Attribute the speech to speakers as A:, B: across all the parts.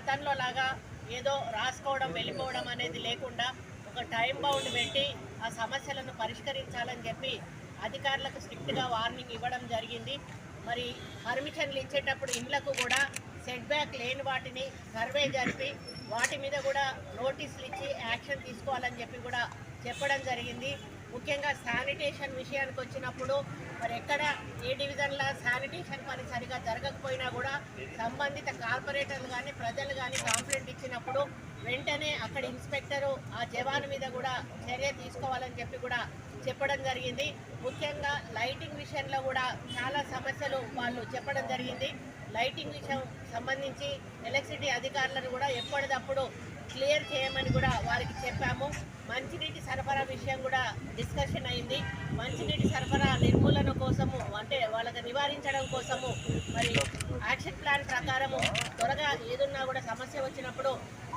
A: గతంలో లాగా ఏదో రాసుకోవడం వెళ్ళిపోవడం అనేది లేకుండా ఒక టైం బౌండ్ పెట్టి ఆ సమస్యలను పరిష్కరించాలని చెప్పి అధికారులకు స్ట్రిక్ట్గా వార్నింగ్ ఇవ్వడం జరిగింది. మరి పర్మిషన్లు ఇచ్చేటప్పుడు ఇండ్లకు కూడా సెట్ బ్యాక్ లేని వాటిని సర్వే జరిపి వాటి మీద కూడా నోటీసులు ఇచ్చి యాక్షన్ తీసుకోవాలని చెప్పి కూడా చెప్పడం జరిగింది. ముఖ్యంగా శానిటేషన్ విషయానికి వచ్చినప్పుడు మరి ఎక్కడ ఏ డివిజన్లో శానిటేషన్ పని సరిగా జరగకపోయినా కూడా సంబంధిత కార్పొరేటర్లు కానీ ప్రజలు కానీ కంప్లైంట్ ఇచ్చినప్పుడు వెంటనే అక్కడ ఇన్స్పెక్టరు ఆ జవాన్ మీద కూడా చర్య తీసుకోవాలని చెప్పి కూడా చెప్పడం జరిగింది. ముఖ్యంగా లైటింగ్ విషయంలో కూడా చాలా సమస్యలు వాళ్ళు చెప్పడం జరిగింది. లైటింగ్ విషయం సంబంధించి ఎలక్ట్రిసిటీ అధికారులను కూడా ఎప్పటికప్పుడు క్లియర్ చేయమని కూడా వారికి చెప్పాము. మంచినీటి సరఫరా విషయం కూడా డిస్కషన్ అయింది. మంచినీటి సరఫరా నిర్మూలన కోసము అంటే వాళ్ళకి నివారించడం కోసము మరి యాక్షన్ ప్లాన్ ప్రకారము త్వరగా ఏదున్నా కూడా సమస్య వచ్చినప్పుడు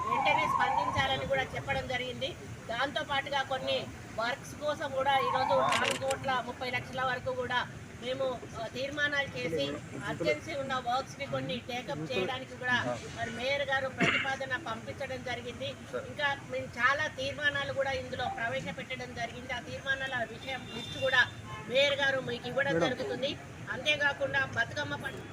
A: వెంటనే స్పందించాలని కూడా చెప్పడం జరిగింది. దాంతో పాటుగా కొన్ని వర్క్స్ కోసం కూడా ఈరోజు నాలుగు కోట్ల ముప్పై లక్షల వరకు కూడా మేము తీర్మానాలు చేసి అర్జెన్సీ ఉన్న వర్క్స్ని కొన్ని టేకప్ చేయడానికి కూడా మరి మేయర్ గారు ప్రతిపాదన పంపించడం జరిగింది. ఇంకా మేము చాలా తీర్మానాలు కూడా ఇందులో ప్రవేశపెట్టడం జరిగింది. ఆ తీర్మానాల విషయం లిస్ట్ కూడా మేయర్ గారు మీకు ఇవ్వడం జరుగుతుంది. అంతేకాకుండా బతుకమ్మ పండుగ